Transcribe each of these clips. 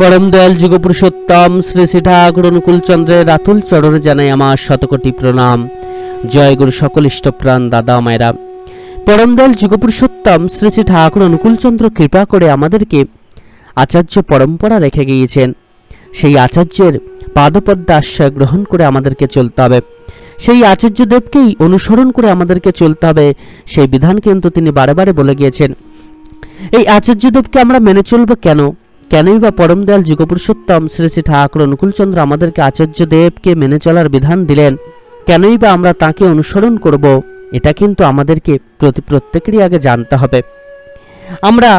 পরম দয়াল যুগপুরুষোত্তম শ্রী শ্রী ঠাকুর অনুকূলচন্দ্রের রাতুল চরণে জানাই আমার শতকোটি প্রণাম। জয় গুরু সকল ইষ্টপ্রাণ দাদা মায়েরা। পরম দয়াল যুগপুরুষোত্তম শ্রী শ্রী ঠাকুর অনুকূলচন্দ্র কৃপা করে আমাদেরকে আচার্য পরম্পরা রেখে গিয়েছেন। সেই আচার্যের পাদপদ্মা আশ্রয় গ্রহণ করে আমাদেরকে চলতে হবে। সেই আচার্যদেবকেই অনুসরণ করে আমাদেরকে চলতে হবে, সেই বিধান কিন্তু তিনি বারে বারে বলে গিয়েছেন। এই আচার্যদেবকে আমরা মেনে চলবো কেন? কেনই বা পরম দয়াল যুগপুরুষোত্তম শ্রী শ্রী ঠাকুর অনুকূলচন্দ্র আমাদেরকে আচার্যদেবকে মেনে চলার বিধান দিলেন, কেনই বা আমরা তাকে অনুসরণ করব, এটা কিন্তু আমাদেরকে প্রতি প্রত্যেকেরই আগে জানতে হবে। আমরা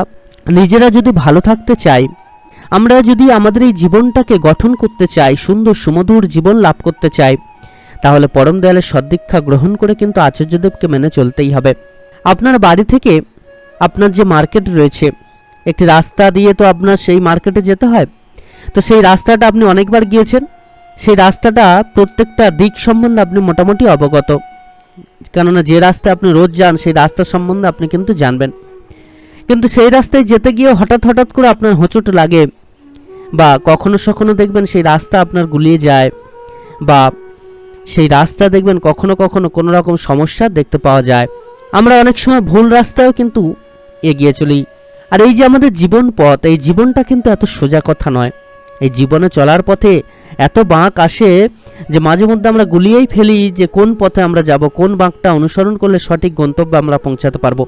নিজেরা যদি ভালো থাকতে চাই, আমরা যদি আমাদের এই জীবনটাকে গঠন করতে চাই, সুন্দর সুমধুর জীবন লাভ করতে চাই, তাহলে পরম দয়ালের সদ্দীক্ষা গ্রহণ করে কিন্তু আচার্যদেবকে মেনে চলতেই হবে। আপনার বাড়ি থেকে আপনার যে মার্কেট রয়েছে একটি রাস্তা দিয়ে তো আপনার সেই মার্কেটে যেতে হয়। তো সেই রাস্তাটা আপনি অনেকবার গিয়েছেন। সেই রাস্তাটা প্রত্যেকটা দিক সম্বন্ধে আপনি মোটামুটি অবগত। কেননা যে রাস্তায় আপনি রোজ যান, সেই রাস্তা সম্বন্ধে আপনি কিন্তু জানবেন। কিন্তু সেই রাস্তায় যেতে গিয়ে হঠাৎ হঠাৎ করে আপনার হোঁচট লাগে বা কখনো সখনো দেখবেন সেই রাস্তা আপনার গুলিয়ে যায় বা সেই রাস্তা দেখবেন কখনো কখনো কোনো রকম সমস্যা দেখতে পাওয়া যায়। আমরা অনেক সময় ভুল রাস্তায়ও কিন্তু এগিয়ে চলি। আর এই যে আমাদের জীবন পথ, এই জীবনটা কিন্তু এত সোজা কথা নয়। এই জীবনে চলার পথে এত বাঁক আসে যে মাঝে মধ্যে আমরা গুলিয়েই ফেলি যে কোন পথে আমরা যাব, কোন বাঁকটা অনুসরণ করলে সঠিক গন্তব্যে আমরা পৌঁছাতে পারব।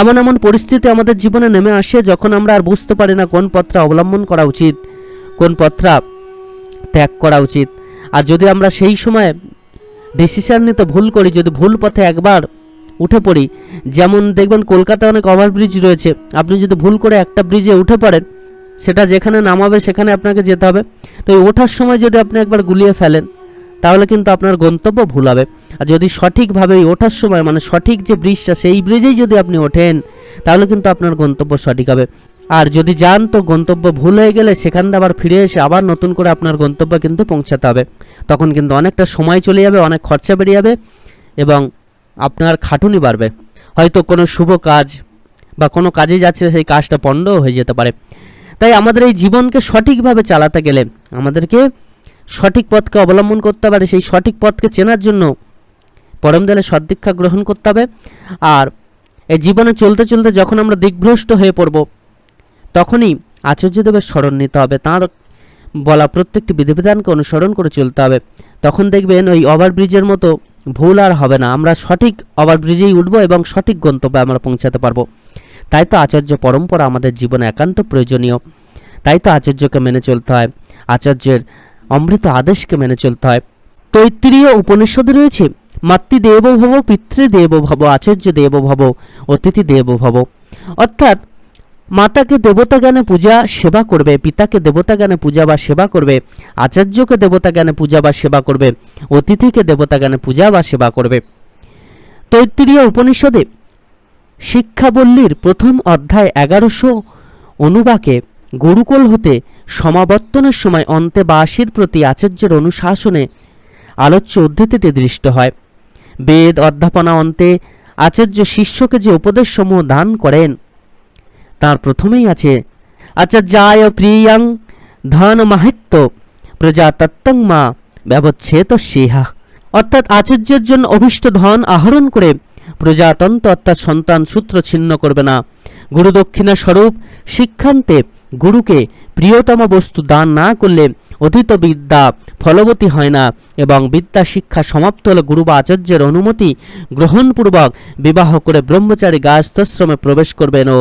এমন এমন পরিস্থিতি আমাদের জীবনে নেমে আসে যখন আমরা আর বুঝতে পারি না কোন পথটা অবলম্বন করা উচিত, কোন পথটা ত্যাগ করা উচিত। আর যদি আমরা সেই সময় ডিসিশন নিতে ভুল করি, যদি ভুল পথে একবার উঠে পড়ি। যেমন দেখবেন কলকাতায় অনেক ওভারব্রিজ রয়েছে। আপনি যদি ভুল করে একটা ব্রিজে উঠে পড়েন, সেটা যেখানে নামাবে সেখানে আপনাকে যেতে হবে। তো ওঠার সময় যদি আপনি একবার গুলিয়ে ফেলেন, তাহলে কিন্তু আপনার গন্তব্য ভুল হবে। আর যদি সঠিকভাবে ওঠার সময় মানে সঠিক যে ব্রিজটা সেই ব্রিজেই যদি আপনি ওঠেন, তাহলে কিন্তু আপনার গন্তব্য সঠিক হবে। আর যদি যান, তো গন্তব্য ভুল হয়ে গেলে সেখান থেকে আবার ফিরে এসে আবার নতুন করে আপনার গন্তব্য কিন্তু পৌঁছাতে হবে। তখন কিন্তু অনেকটা সময় চলে যাবে, অনেক খরচা বেরিয়ে যাবে এবং আপনার খাটুনি বাড়বে। হয়তো কোনো শুভ কাজ বা কোনো কাজে যাচ্ছে, সেই কাজটা পণ্ডও হয়ে যেতে পারে। তাই আমাদের এই জীবনকে সঠিকভাবে চালাতে গেলে আমাদেরকে সঠিক পথকে অবলম্বন করতে পারে সেই সঠিক পথকে চেনার জন্য পরম দলের সদ্দীক্ষা গ্রহণ করতে হবে। আর এই জীবনে চলতে চলতে যখন আমরা দিগ্ভ্রষ্ট হয়ে পড়ব, তখনই আচার্যদেবের স্মরণ নিতে হবে। তাঁর বলা প্রত্যেকটি বিধিবিধানকে অনুসরণ করে চলতে হবে। তখন দেখবেন ওই ওভারব্রিজের মতো ভুল আর হবে না। আমরা সঠিক ওভারব্রিজেই উঠব এবং সঠিক গন্তব্যে আমরা পৌঁছাতে পারব। তাই তো আচার্য পরম্পরা আমাদের জীবনে একান্ত প্রয়োজনীয়। তাই তো আচার্যকে মেনে চলতে হয়। আচার্যের অমৃত আদেশকে মেনে চলতে হয়। তৈত্রীয় উপনিষদে রয়েছে, মাতৃদেব ভব, পিতৃদেব ভব, আচার্য দেব ভব, অতিথি দেব ভব। অর্থাৎ মাতাকে দেবতা জ্ঞানে পূজা, সেবা করবে। পিতাকে দেবতা জ্ঞানে পূজা বা সেবা করবে। আচার্যকে দেবতা জ্ঞানে পূজা বা সেবা করবে। অতিথিকে দেবতা জ্ঞানে পূজা বা সেবা করবে। তৈত্তীয় উপনিষদে শিক্ষাবল্লীর প্রথম অধ্যায় এগারোশো অনুবাকে গুরুকুল হতে সমাবর্তনের সময় অন্তে বাসীর প্রতি আচার্যের অনুশাসনে আলোচ্য উদ্ধৃতিতে দৃষ্ট হয়। বেদ অধ্যাপনা অন্তে আচার্য শিষ্যকে যে উপদেশসমূহ দান করেন তার প্রথমেই আছে আচার্যায় প্রিয়াং ধন মাহিত্য প্রজাতত্ত্বং মা ব্যবচ্ছেদ সেহা। অর্থাৎ আচার্যের জন্য অভিষ্ট ধন আহরণ করে প্রজাতন্ত্র অর্থাৎ সন্তান সূত্র ছিন্ন করবে না। গুরুদক্ষিণা স্বরূপ শিক্ষান্তে গুরুকে প্রিয়তম বস্তু দান না করলে অতীত বিদ্যা ফলবতী হয় না এবং বিদ্যা শিক্ষা সমাপ্ত হলে গুরু বা আচার্যের অনুমতি গ্রহণপূর্বক বিবাহ করে ব্রহ্মচারী গায়স্থশ্রমে প্রবেশ করবেন ও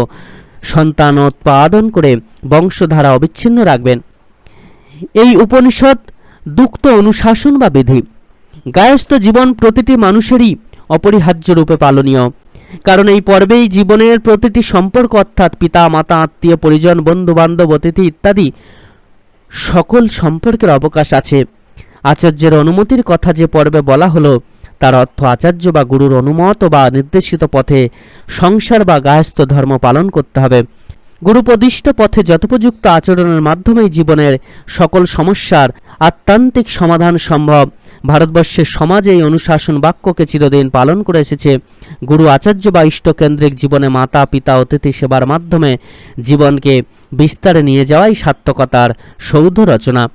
সন্তান উৎপাদন করে বংশধারা অবিচ্ছিন্ন রাখবেন। এই উপনিষদ দুক্ত অনুশাসন বা বিধি। গায়স্থ জীবন প্রতিটি মানুষেরই অপরিহার্য রূপে পালনীয়। কারণ এই পর্বেই জীবনের প্রতিটি সম্পর্ক অর্থাৎ পিতা, মাতা, আত্মীয়, পরিজন বন্ধু বান্ধব অতিথি ইত্যাদি সকল সম্পর্কের অবকাশ আছে। আচার্যের অনুমতির কথা যে পর্বে বলা হলো তার অর্থ আচার্য বা গুরুর অনুমত বা নির্দেশিত পথে সংসার বা গায়স্থ ধর্ম পালন করতে হবে। গুরুপদিষ্ট পথে যথোপযুক্ত আচরণের মাধ্যমেই জীবনের সকল সমস্যার আত্মান্তিক সমাধান সম্ভব। ভারতবর্ষের সমাজ এই অনুশাসন বাক্যকে চিরদিন পালন করে এসেছে। গুরু আচার্য বা ইষ্টকেন্দ্রিক জীবনে মাতা, পিতা, অতিথি সেবার মাধ্যমে জীবনকে বিস্তারে নিয়ে যাওয়াই সার্থকতার সৌধ রচনা।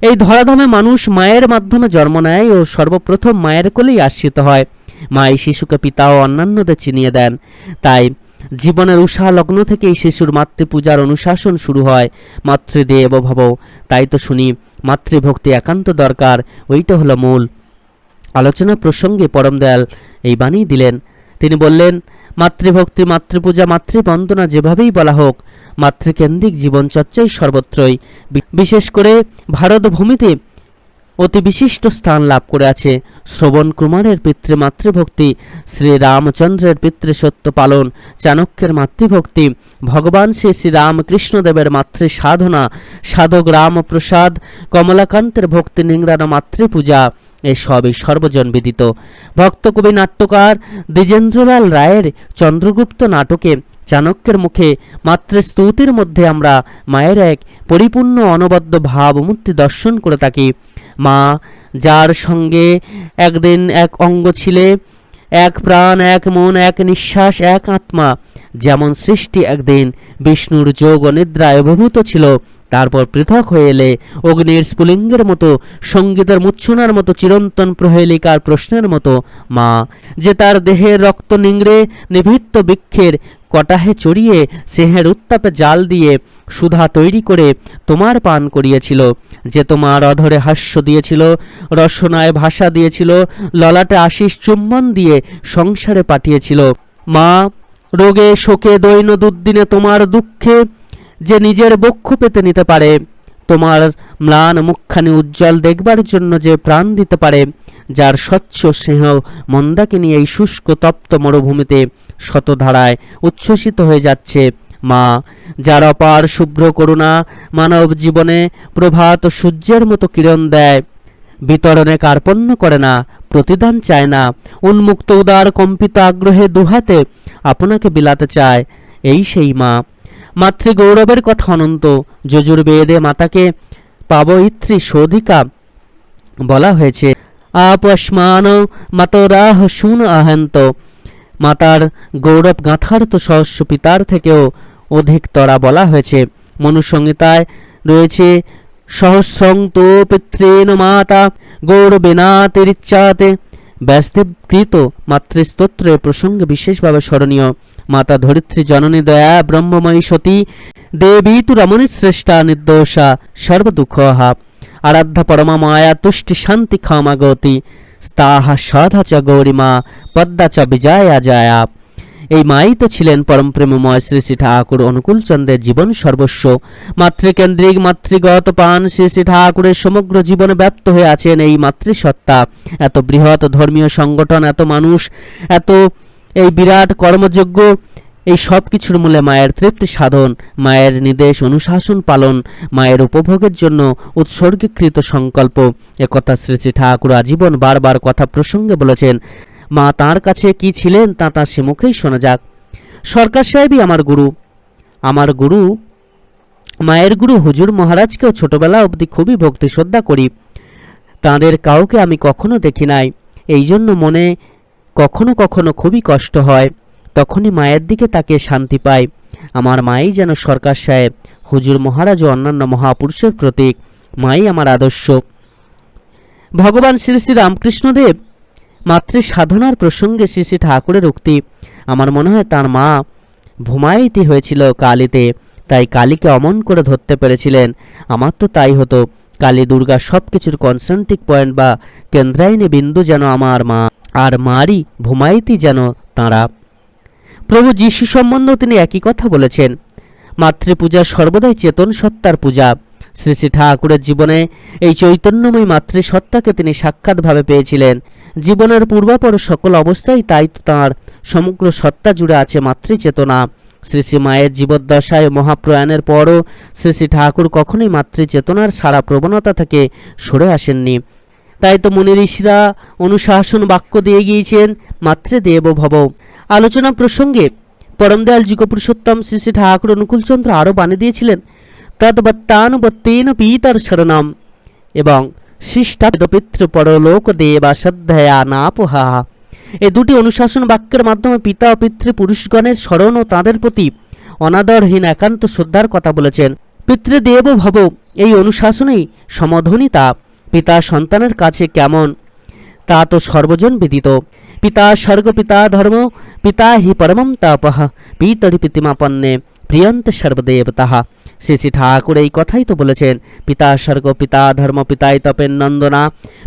এই ধরাধামে মানুষ মায়ের মাধ্যমে জন্ম নেয় ও সর্বপ্রথম মায়ের কোলেই আশ্রিত হয়। মা এই শিশুকে পিতা ও অন্যান্যদের চিনিয়ে দেন। তাই জীবনের উষা লগ্ন থেকেই শিশুর মাতৃপূজার অনুশাসন শুরু হয়। মাতৃদেব ভব। তাই তো শুনি, মাতৃভক্তি একান্ত দরকার, ওইটা হলো মূল। আলোচনা প্রসঙ্গে পরম দয়াল এই বাণী দিলেন। তিনি বললেন মাতৃভক্তি, মাতৃপূজা, মাতৃবন্দনা যেভাবেই বলা হোক, মাতৃকেন্দ্রিক জীবনচর্চাই সর্বত্রই। বিশেষ করে ভারত ভূমিতে অতি বিশিষ্ট স্থান লাভ করে আছে শ্রবণ কুমারের পিতৃ মাতৃভক্তি, শ্রী রামচন্দ্রের পিতৃসত্য পালন, চাণক্যের মাতৃভক্তি, ভগবান শ্রী শ্রী রামকৃষ্ণদেবের মাতৃ সাধনা, সাধক রামপ্রসাদ, কমলাকান্তের ভক্তি নিংড়ানো মাতৃপূজা এসবই সর্বজন বিদিত। ভক্তকবি নাট্যকার দ্বিজেন্দ্রলাল রায়ের চন্দ্রগুপ্ত নাটকে চাণক্যের মুখে মাতৃস্তুতির মধ্যে আমরা মায়ের এক পরিপূর্ণ অনবদ্য ভাবমূর্তি দর্শন করে থাকি। মা, যার সঙ্গে একদিন এক অঙ্গ ছিলে, এক প্রাণ, এক মন, এক নিঃশ্বাস, এক আত্মা যেমন সৃষ্টি একদিন, বিষ্ণুর যোগ নিদ্রায় অভিভূত ছিল, তারপর পৃথক হয়ে এলে অগ্নির স্ফুলিঙ্গের মতো, সঙ্গীতের মূর্ছনার মতো, চিরন্তন প্রহেলিকার প্রশ্নের মতো, মা, যে তার দেহের রক্ত নিংড়ে, নিভৃত্ত বৃক্ষের কটাহে চড়িয়ে, সিংহের উত্তাপে জাল দিয়ে সুধা তৈরি করে তোমার পান করিয়েছিল, যে তোমার অধরে হাস্য দিয়েছিল, রসনায় ভাষা দিয়েছিল, ললাটে আশিস চুম্বন দিয়ে সংসারে পাঠিয়েছিল। মা রোগে শোকে দৈন দুর্দিনে তোমার দুঃখে যে নিজের বক্ষ পেতে নিতে পারে, তোমার ম্লান মুখখানি উজ্জ্বল দেখবার জন্য যে প্রাণ দিতে পারে, যার স্বচ্ছ স্নেহ মন্দাকিনী এই শুষ্ক তপ্ত মরুভূমিতে শতধারায় উচ্ছ্বসিত হয়ে যাচ্ছে। মা, যার অপার শুভ্র করুণা মানব জীবনে প্রভাত সূর্যের মতো কিরণ দেয়, বিতরণে কার্পণ্য করে না, প্রতিদান চায় না, উন্মুক্ত উদার কম্পিত আগ্রহে দুহাতে আপনাকে বিলাতে চায়, এই সেই মা। মাতৃগৌরবের কথা অনন্ত, যজুর্বেদে মাতাকে পাবইত্রী শোধিকা বলা হয়েছে। আপস্মান মাতরাহ শুন আহন্ত। মাতার গৌরব গাঁথার তো সহস্র পিতার থেকেও অধিক তরা বলা হয়েছে। মনুসংহিতায় রয়েছে, সহস্রং তো পিতৃন মাতা গৌরবেনাতিরিচ্ছাতে ব্যাসদেবকৃত মাতৃস্তোত্রের প্রসঙ্গে বিশেষভাবে স্মরণীয়। মাতা ধরিত্রী জননী দয়া, ব্রহ্মময়ী সতী, দেবী তু রমণী শ্রেষ্ঠা নির্দোষা, সর্বদুঃখহা। আরাধ্যা পরমা মায়া তুষ্টি শান্তি ক্ষমাগতি। স্তাহা সধা চ গৌরীমা পদ্মা চ বিজয়া জয়া। এই মাই তো ছিলেন পরম প্রেমময় শ্রী শ্রী ঠাকুর অনুকূল চন্দ্রের জীবন সর্বস্ব। মাতৃকেন্দ্রিক মাতৃগত পান শ্রী শ্রী ঠাকুরের সমগ্র জীবনে ব্যপ্ত হয়ে আছেন এই মাতৃসত্তা। এত বৃহৎ ধর্মীয় সংগঠন, এত মানুষ, এত এই বিরাট কর্মযোগ্য এই সব কিছুর মূলে মায়ের তৃপ্তি সাধন, মায়ের নির্দেশ অনুশাসন পালন, মায়ের উপভোগের জন্য উৎসর্গীকৃত সংকল্প। একথা শ্রী শ্রী ঠাকুর আজীবন বারবার কথা প্রসঙ্গে বলেছেন মা তার কাছে কি ছিলেন তা তার সে মুখেই শোনা যাক। সরকার সাহেবই আমার গুরু। আমার গুরু, মায়ের গুরু হুজুর মহারাজকেও ছোটবেলা অবধি খুবই ভক্তি শ্রদ্ধা করি। তাঁদের কাউকে আমি কখনো দেখি নাই। এই জন্য মনে কখনো কখনো খুবই কষ্ট হয়। তখনই মায়ের দিকে তাকে শান্তি পাই। আমার মাই যেন সরকার সাহেব, হুজুর মহারাজ ও অন্যান্য মহাপুরুষের প্রতীক। মাই আমার আদর্শ। ভগবান শ্রী শ্রী রামকৃষ্ণদেব মাতৃ সাধনার প্রসঙ্গে শ্রী শ্রী ঠাকুরের উক্তি। আমার মনে হয় তার মা ভূমায়িতি হয়েছিল কালীতে, তাই কালীকে অমন করে ধরতে পেরেছিলেন। আমার তো তাই হতো। কালী দুর্গা সব কিছুর কনসেন্ট্রিক পয়েন্ট বা কেন্দ্রায়নী বিন্দু যেন আমার মা, আর মারই ভূমায়িতি যেন তাঁরা। প্রভু যীশু সম্বন্ধেও তিনি একই কথা বলেছেন। মাতৃপূজা সর্বদাই চেতন সত্তার পূজা। শ্রী শ্রী ঠাকুরের জীবনে এই চৈতন্যময় মাতৃসত্তাকে তিনি সাক্ষাৎভাবে পেয়েছিলেন। জীবনের পূর্বাপর সকল অবস্থায় তাই তাঁর। সমগ্র সত্তা জুড়ে আছে মাতৃচেতনা। শ্রী শ্রী মায়ের জীবদ্দশায় মহাপ্রয়াণের পরও শ্রী শ্রী ঠাকুর কখনোই মাতৃচেতনার সারা প্রবণতা থেকে সরে আসেননি। তাই তো মুনি ঋষিরা অনুশাসন বাক্য দিয়ে গিয়েছেন, মাতৃদেব ভব। আলোচনা প্রসঙ্গে পরমদয়াল যুগপুরুষোত্তম শ্রী শ্রী ঠাকুর অনুকূলচন্দ্র আরও বানিয়ে দিয়েছিলেন তদ্বত্তানুবত্তেন শরণাম এবং শিষ্টাপিত পিতৃপরলোক দেবা শ্রদ্ধয়া নাপহা এই দুটি অনুশাসন বাক্যের মাধ্যমে পিতা ও পিতৃ পুরুষগণের স্মরণ ও তাঁদের প্রতি অনাদরহীন একান্ত শ্রদ্ধার কথা বলেছেন। পিতৃদেব ভব, এই অনুশাসনেই সমধ্বনিতা পিতা সন্তানের কাছে কেমন? তা তো সর্বজন বিদিত। পিতা স্বর্গ, পিতা ধর্ম, পিতা হি পরমম তাপহ পিতরি প্রীতিমাপন্নে প্রিয়ন্ত সর্বদেবতাহা শ্রী শ্রী ঠাকুর এই কথাই তো বলেছেন। পিতা স্বর্গ, পিতা ধর্ম, পিতাই তপেন নন্দনা,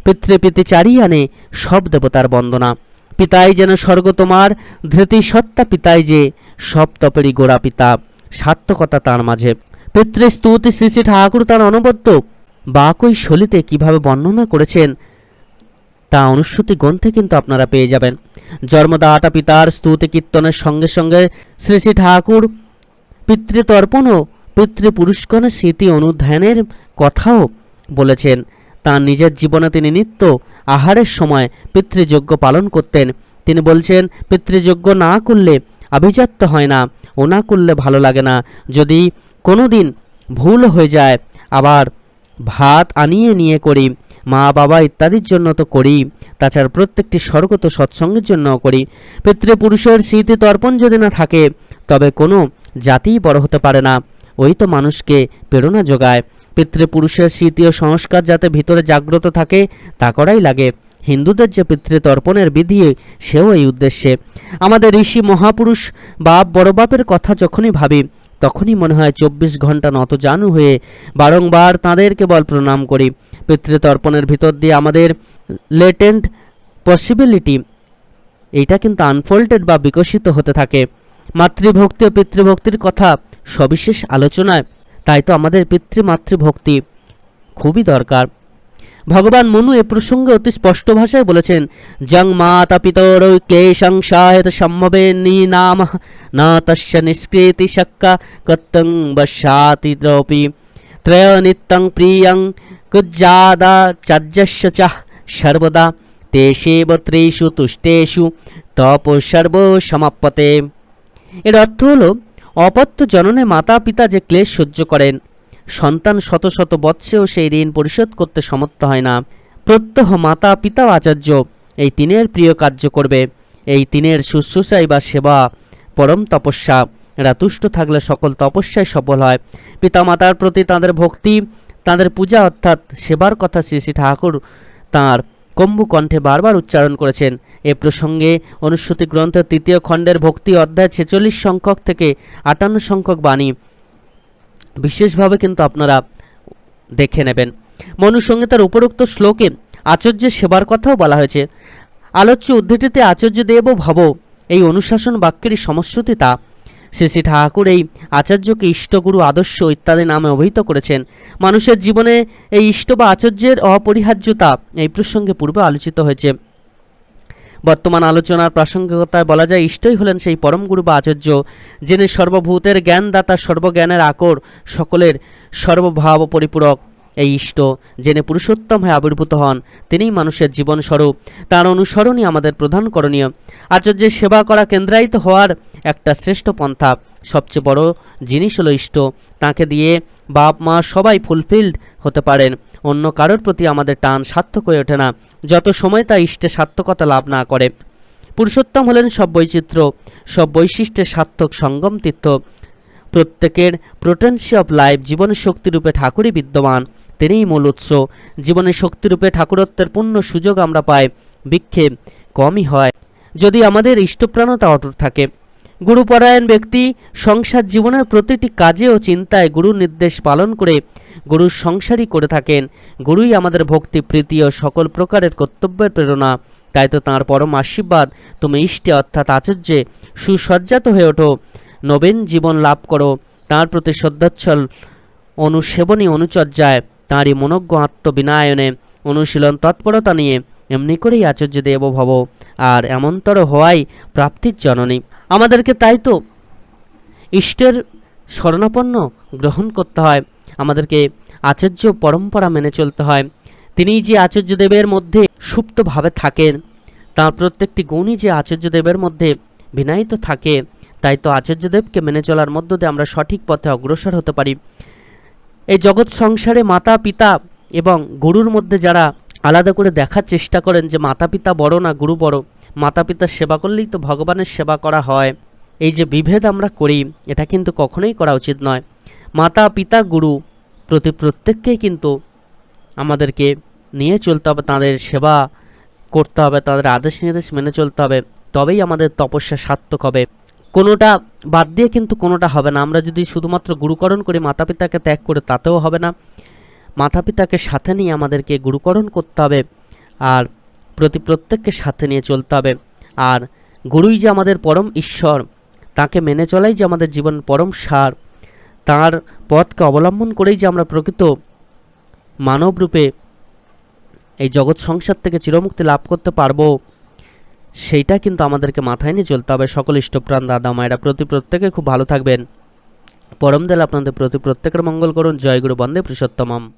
পিতৃপিতি চারিয়ানে সব দেবতার বন্দনা। পিতাই যেন স্বর্গ তোমার, ধৃতি সত্তা পিতাই যে সব তপেরই গোড়া পিতা, সার্থকতা তার মাঝে। পিতৃস্তুতি শ্রী শ্রী ঠাকুর তার অনবদ্য বাকই শলিতে কীভাবে বর্ণনা করেছেন, তা অনুশ্রুতি গ্রন্থে কিন্তু আপনারা পেয়ে যাবেন। জন্মদাতা পিতার স্তুতি কীর্তনের সঙ্গে সঙ্গে শ্রী শ্রী ঠাকুর পিতৃতর্পণ ও পিতৃপুরুষগণের স্মৃতি অনুধ্যানের কথাও বলেছেন। তার নিজের জীবনে তিনি নিত্য আহারের সময় পিতৃযজ্ঞ পালন করতেন। তিনি বলছেন, পিতৃযজ্ঞ না করলে আভিজাত্য হয় না, ও না করলে ভালো লাগে না। যদি কোনো দিন ভুল হয়ে যায়, আবার ভাত আনিয়ে নিয়ে করি, মা বাবা ইত্যাদির জন্য তো করি, তাছাড়া প্রত্যেকটি স্বর্গ তো সৎসঙ্গের জন্য করি। পিতৃপুরুষের স্মৃতি তর্পণ যদি না থাকে, তবে কোনো জাতিই বড় হতে পারে না। ওই তো মানুষকে প্রেরণা যোগায়। পিতৃপুরুষের স্মৃতি ও সংস্কার যাতে ভিতরে জাগ্রত থাকে, তা করাই লাগে। হিন্দুদের যে পিতৃতর্পণের বিধি, সেও এই উদ্দেশ্যে। আমাদের ঋষি মহাপুরুষ বাপ বড় বাপের কথা যখনই ভাবি, তখনই মনে হয় চব্বিশ ঘণ্টা নত জানু হয়ে বারংবার তাঁদের কেবল প্রণাম করি। পিতৃতর্পণের ভিতর দিয়ে আমাদের লেটেন্ট পসিবিলিটি এইটা কিন্তু আনফোল্ডেড বা বিকশিত হতে থাকে। মাতৃভক্তি ও পিতৃভক্তির কথা সবিশেষ আলোচনায়। তাই তো আমাদের পিতৃমাতৃভক্তি খুবই দরকার। ভগবান মনু এ প্রসঙ্গে অতি স্পষ্ট ভাষায় বলেছেন, জং মাতা পিতর ক্লেশং সাহেত সম্ভবে নাম, না তস্য নিষ্কৃতি শক্কা কত্তং বসাতি দ্রৌপি। ত্রয় নিত্যং প্রিয়ং কুজ্জাদা চার্যস্য চ সর্বদা। তেষেব ত্রিষু তুষ্টেষু তপ সর্ব সমাপ্যতে এর অর্থ হলো অপত্য জননে মাতা পিতা যে ক্লেশ সহ্য করেন, সন্তান শত শত বৎসেও সেই ঋণ পরিশোধ করতে সমর্থ হয় না। প্রত্যহ মাতা পিতা আচার্য এই তিনের প্রিয় কার্য করবে। এই তিনের শুশ্রূষাই বা সেবা, পরম তপস্যা। এরা তুষ্ট থাকলে সকল তপস্যায় সফল হয়। পিতামাতার প্রতি তাদের ভক্তি, তাদের পূজা অর্থাৎ সেবার কথা শ্রী শ্রী ঠাকুর তাঁর কম্বু কণ্ঠে বারবার উচ্চারণ করেছেন। এ প্রসঙ্গে অনুশ্রুতি গ্রন্থের তৃতীয় খণ্ডের ভক্তি অধ্যায় ছেচল্লিশ সংখ্যক থেকে আটান্ন সংখ্যক বাণী। বিশেষভাবে কিন্তু আপনারা দেখে নেবেন। মনুসংহিতার উপরোক্ত শ্লোকে আচার্যের সেবার কথাও বলা হয়েছে। আলোচ্য উদ্ধৃতিতে আচার্য দেব ভব, এই অনুশাসন বাক্যেরই সমশ্রুতি তা। শ্রী ঠাকুর এই আচার্যকে ইষ্টগুরু আদর্শ ইত্যাদি নামে অভিহিত করেছেন। মানুষের জীবনে এই ইষ্ট বা আচার্যের অপরিহার্যতা এই প্রসঙ্গে পূর্বে আলোচিত হয়েছে। বর্তমান আলোচনার প্রাসঙ্গিকতায় বলা যায়, ইষ্টই হলেন সেই পরম গুরু বা আচার্য যিনি সর্বভূতের জ্ঞানদাতা, সর্বজ্ঞানের আকর, সকলের সর্বভাব পরিপূরক। এই ইষ্ট জেনে পুরুষোত্তম হয়ে আবির্ভূত হন, তিনিই মানুষের জীবন স্বরূপ তার অনুসরণই আমাদের প্রধান করণীয়। আচার্যের সেবা করা কেন্দ্রায়িত হওয়ার একটা শ্রেষ্ঠ পন্থা। সবচেয়ে বড় জিনিস হলো ইষ্ট। তাকে দিয়ে বাপ, মা সবাই ফুলফিলড হতে পারেন। অন্য কারোর প্রতি আমাদের টান সার্থক হয়ে ওঠে না। যত সময় তা ইষ্টে সার্থকতা লাভ না করে। পুরুষোত্তম হলেন সব বৈচিত্র্য, সব বৈশিষ্ট্যের সার্থক সঙ্গম তীর্থ। প্রত্যেকের প্রোটেন্সি অফ লাইফ জীবনের শক্তিরূপে ঠাকুরই বিদ্যমান, তিনিই মূল উৎস। জীবনের শক্তিরূপে ঠাকুরত্বের পূর্ণ সুযোগ আমরা পাই বিক্ষেপ কমই হয়, যদি আমাদের ইষ্টপ্রাণতা অটুট থাকে। গুরুপরায়ণ ব্যক্তি সংসার জীবনের প্রতিটি কাজে ও চিন্তায় গুরুর নির্দেশ পালন করে গুরুর সংসারই করে থাকেন। গুরুই আমাদের ভক্তি, প্রীতি ও সকল প্রকারের কর্তব্যের প্রেরণা। তাই তো তাঁর পরম আশীর্বাদ, তুমি ইষ্টে অর্থাৎ আচার্যে সুসজ্জাত হয়ে ওঠো। নবীন জীবন লাভ করো। তাঁর প্রতি শ্রদ্ধাচ্ছল অনুসেবনী অনুচর্যায় তাঁরই মনজ্ঞ আত্মবিনায়নে অনুশীলন তৎপরতা নিয়ে এমনি করেই আচার্য দেব ভব। আর এমনতর হওয়াই প্রাপ্তির জননী। আমাদেরকে তাই তো ইষ্টের শরণাপন্ন গ্রহণ করতে হয়। আমাদেরকে আচার্য পরম্পরা মেনে চলতে হয়। তিনি যে আচার্যদেবের মধ্যে সুপ্তভাবে থাকেন, তার প্রত্যেকটি গুণই যে আচার্যদেবের মধ্যে বিনায়িত থাকে তাই তো আচার্যদেবকে মেনে চলার মধ্য দিয়ে আমরা সঠিক পথে অগ্রসর হতে পারি। এই জগৎ সংসারে মাতা, পিতা এবং গুরুর মধ্যে যারা আলাদা করে দেখার চেষ্টা করেন যে মাতা, পিতা বড় না গুরু বড়, মাতা, পিতার সেবা করলেই তো ভগবানের সেবা করা হয়। এই যে বিভেদ আমরা করি, এটা কিন্তু কখনোই করা উচিত নয়। মাতা, পিতা, গুরু প্রতি প্রত্যেককেই কিন্তু আমাদেরকে নিয়ে চলতে হবে, তাদের সেবা করতে হবে, তাদের আদেশ নির্দেশ মেনে চলতে হবে। তবেই আমাদের তপস্যা সার্থক হবে। কোনোটা বাদ দিয়ে কিন্তু কোনোটা হবে না। আমরা যদি শুধুমাত্র গুরুকরণ করি মাতা পিতাকে ত্যাগ করে তাতেও হবে না। মাতা পিতাকে সাথে নিয়ে আমাদেরকে গুরুকরণ করতে হবে আর প্রতি প্রত্যেককে সাথে নিয়ে চলতে হবে। আর গুরুই যে আমাদের পরম ঈশ্বর, তাকে মেনে চলাই যে আমাদের জীবন পরম সার, তার পথকে অবলম্বন করেই যে আমরা প্রকৃত মানব রূপে এই জগৎ সংসার থেকে চিরমুক্তি লাভ করতে পারব। সেইটা কিন্তু আমাদেরকে মাথায় নিয়ে চলতে হবে। সকল ইষ্টপ্রাণ দাদা মায়েরা প্রতি প্রত্যেকে খুব ভালো থাকবেন। পরম দেল আপনাদের প্রতি প্রত্যেকের মঙ্গল করুন। জয়গুরু বন্দে পুরুষোত্তমম।